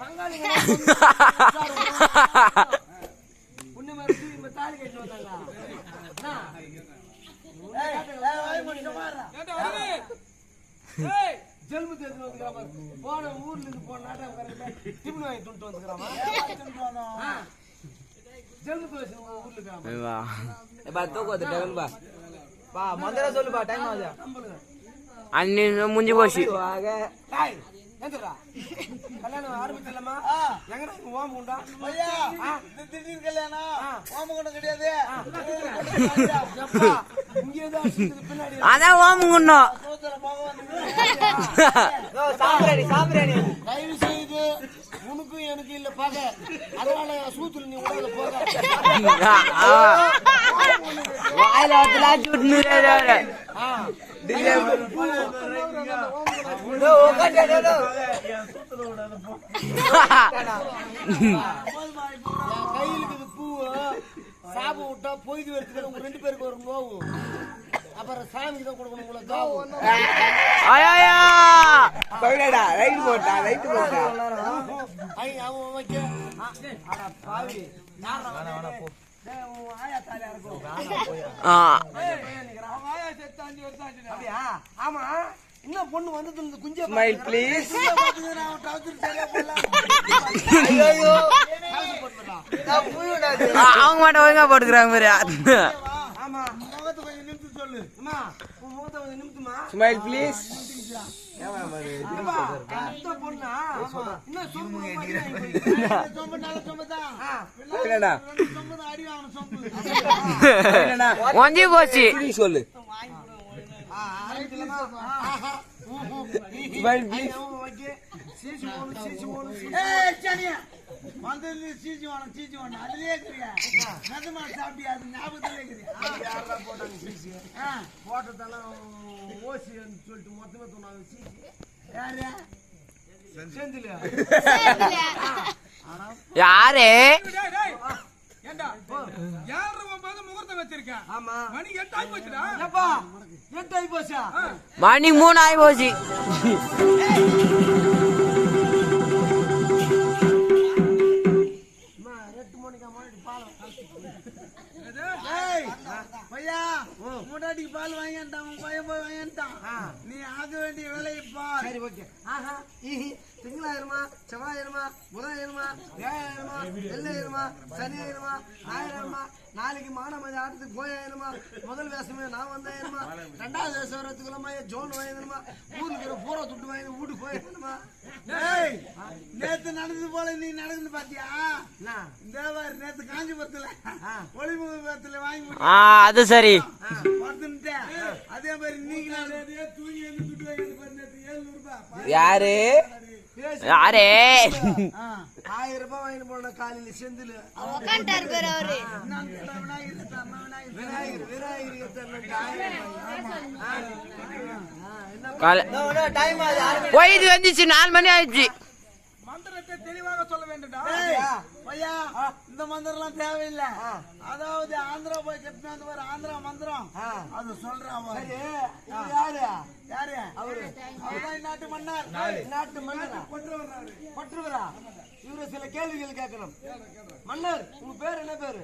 பங்காளி உன்னை மாதிரி திரும்பி தாலி கட்டி வந்தாங்க என்ன? ஏய், ஏய், வாய் மூடி சும்மா இருடா. ஏய், ஜெல்பு தேர்ந்து வந்துக்கிறாம போன ஊர்ல இருந்து போன நாட்டம் டிஃபன் வாங்கி துண்டு வந்துக்கிறாமா ஜெல்பு தோசை உங்க ஊர்ல பா தூக்கு டெவல் பா பா மந்திர சொல்லு பா டைம் ஆகுது அன்னி முடிஞ்சு போச்சு. கல்யாணம் ஆரம்பிச்சிடலாமா? எங்கடா? திடீர் கல்யாணம். கிடையாது. அதான் ஓமுங்கண்ணோ சாம்பிராணி சாம்பிராணி தயவு செய்து உனக்கும் எனக்கு இல்ல பகை. அதனால சூத்துல நீ உலக போக வாயில வந்து லாச்சி விட்டுன்னு கையில் இருக்குது பூ சாபம் விட்டா பொய்து எடுத்துக்கிற உங்க ரெண்டு பேருக்கு ஒரு நோவு அப்புறம் சாமிக்கு தான் கொடுக்கணும் உங்களை காவு ஐயா பவிடா ரைட் போட்டா ரைட் போட்டா ஐ, அவன் வைக்க ஆமா. இன்னும் பொண்ணு வந்தது இந்த குஞ்ச ஸ்மைல் ப்ளீஸ் அவங்க மட்டும் ஒழுங்கா போட்டுக்கிறாங்க பாரு. ஆமா. முகத்தை கொஞ்சம் நிமித்து சொல்லு. அம்மா உன் முகத்தை கொஞ்சம் நிமித்துமா ஸ்மைல் ப்ளீஸ் ஒஞ்சி போச்சு. சொல்லு. ஆ, சீசி போகணும், சீசி சீசி ஏய், சனியா. வந்ததுல சீச்சி வேணும், சீச்சி வேணும். அதுலயே இருக்கிறியா? சாப்பிட்டியா? அது ஞாபகத்திலே இருக்கிறியா? யாரா போட்டாங்க சீசி? ஆ, போட்டதெல்லாம் ஓசின்னு சொல்லிட்டு மொத்தமே சொன்னாங்க சீசி. யாரு? செந்திலா? யாரு ஆகி போச்சா? மணி மூணு ஆகி போச்சு. பையா, முன்னாடிக்கு பால் வாங்கிட்டான் பையன் போய் வாங்கிட்டான் நீ ஆக வேண்டிய வேலையை பார். சரி ஓகே. ஆஹா திங்களாயிருமா செவ்வாயிருமா புதனாயிருமா வியாழாயிருமா வெள்ளாயிருமா சனியாயிருமா ஞாயிறாயிருமா நாளைக்கு மானமதி ஆட்டத்துக்கு போயாயிருமா முதல் வேஷமே நான் வந்தாயிருமா ரெண்டாவது வேஷம் வரத்துக்குள்ளமா ஜோன் வாங்கிருமா ஊருக்கு பூரா துட்டு வாங்கி வீட்டுக்கு போயிருமா நேத்து நடந்தது போல நீ நடக்குது பாத்தியா? பாரு, நேத்து காஞ்சிபுரத்துல. ஒளிமுகத்துல வாங்கி அது சரி. அதே மாதிரி நீங்க தூங்கி வந்து துட்டு பாரு, நேத்து ஏழுநூறு ரூபாய் யாரு யாரே. ஆயிரம் ரூபாய் வாங்கிட்டு போன காலையில செந்தில் உக்காண்டாரு பேர் அவரு விநாயகர் விநாயகர் டைம் நாலு மணி ஆயிடுச்சு மந்திரத்தை தெளிவாக இந்த மந்திரம்லாம் தேவையில்லை. அதாவது ஆந்திரா போய் கெட்டு வந்து வர ஆந்திரா மந்திரம். அது சொல்றான் யாரு? யாரு? அவரு. அவர்தான் இந்நாட்டு மன்னர். நாட்டு மன்னரா? பற்றுவரா இவரு சில கேள்விகள் கேட்கணும். மன்னர் உங்க பேர் என்ன பேரு?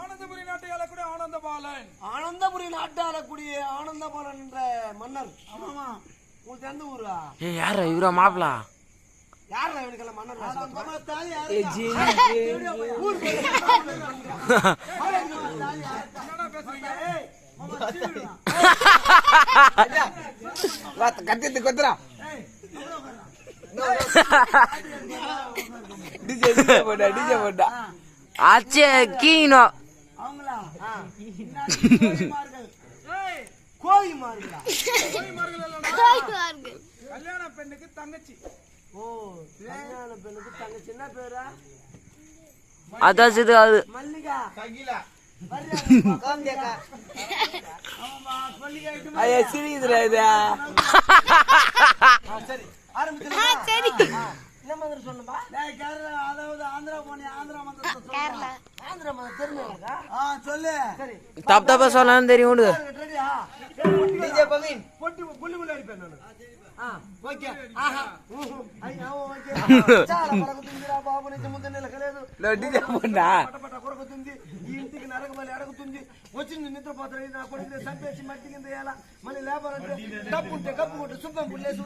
ஆனந்தபுரி நாட்டை ஆளக்கூடிய ஆனந்த பாலன் ஆனந்தபுரி நாட்டு ஆளக்கூடிய ஆனந்தபாலன் என்ற மன்னர். ஆமாமா. உங்களுக்கு எந்த ஊரா? ஏ யாரா இவரா மாப்பிளா? கத்திட்டு கொத்துறா. டிஜே டிஜே போட்டா டிஜே போட்டா. அச்சே கீனோ. அவங்களா? கோழி கல்யாண பெண்ணுக்கு தங்கச்சி. ஓ கல்யாண பெண்ணுக்கு தங்கச்சி என்ன பேரா அதான் இது அது மல்லிகா தகிலா சிரிக்குதுடா இது சரி என்ன அதாவது ஆந்திரா போனி ஆந்திரா சொல்லு. கேரளா ஆந்திரா மதம் தெரிஞ்சவங்களா ஆ சொல்லு சரி தப்பு தப்பா சொல்லலாம் தெரியும் டிஜே பவின் பொட்டி புள்ளி புள்ளி அடிப்பேன் நானு లడ్డి చెప్పండా కొరకుతుంది ఈ ఇంటికి నరకమని అడుగుతుంది వచ్చింది నిద్రపోతారు నా కొడుకు సంపేసి మట్టి కింద వేయాలా మళ్ళీ లేపాలంటే డబ్బు ఉంటే కప్పు కొట్టి శుభ్రం పుల్లేసి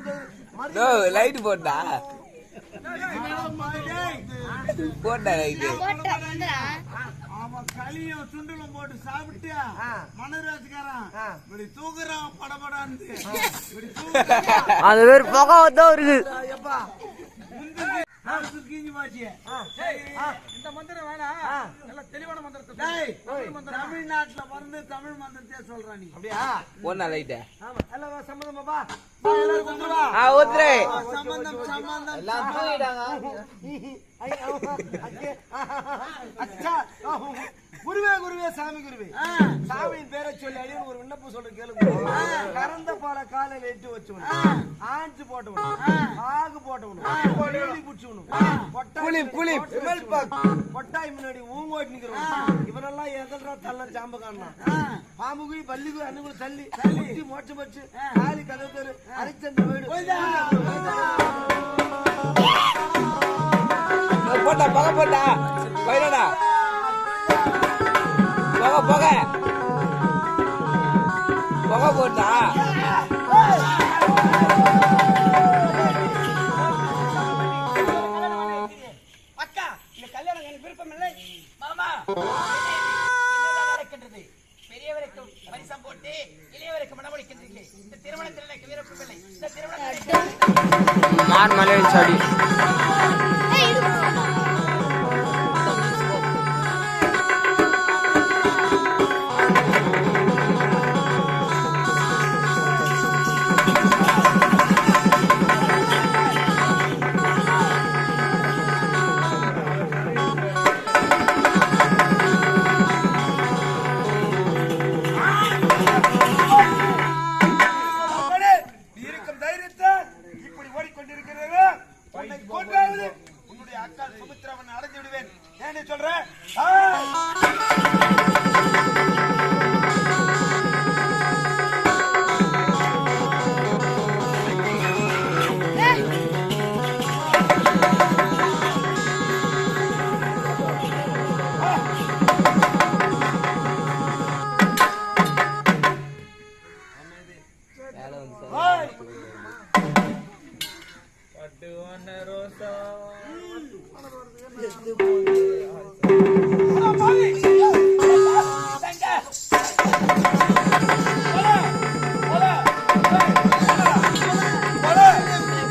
లైట్ పోడ్డా పోడ్డా அவன் களியும் சுண்டலும் போட்டு சாப்பிட்டு. மனராஜ்காரன். இப்படி தூக்குறான் படபடான்னு. அது ஒரு புகை தான் இருக்கு இந்த மந்திரம் வேணாம். தமிழ்நாட்டுல வந்து தமிழ் மந்திரத்தையே சொல்றான் நீ. அப்படியா? போனா லைட்டா ஆமா. எல்லாம் பாப்பா ஒத்துரு சம்பந்தம் சம்பந்தம் எல்லாம் தூங்கிட்டாங்க. அச்சா குருவே குருவே சாமி குருவே. சாமியின் பேரை சொல்லி அடியே ஒரு விண்ணப்பம் சொல்ற கேளுங்க. கறந்த பால காலையில எட்டு வச்சவனும் ஆஞ்சு போட்டவனும் ஆகு போட்டவனும் புடிச்சவனும் பாக் கொட்டாய் முன்னாடி ஊங்கோட்டி நிக்கிறவன் இவனெல்லாம் எதல்றா தள்ள ஜாம்ப காணலாம் பாம்புகுடி பள்ளிக்கு அன்னுக்குள்ள தள்ளி தள்ளி. மோட்சம் வச்சு காலி கதை தெரு அரிச்சந்த வீடு. போட்டா பகை போட்டா போயிடா போக போக. போட்டா. அக்கா இந்த கல்யாணம் எனக்கு விருப்பம் இல்லை. மாமா. நடக்கின்றது பெரியவருக்கு பரிசம் போட்டு இளையவருக்கு மனமளிக்கின்றீர்களே இந்த திருமணத்தில் எனக்கு விருப்பம் இல்லை. இந்த திருமணத்தில் மார் மலையில் சாடி.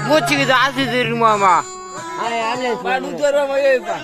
மூச்சுக்கு ஜாஸ்தி தெரியுமாமா நூத்தி அறுபது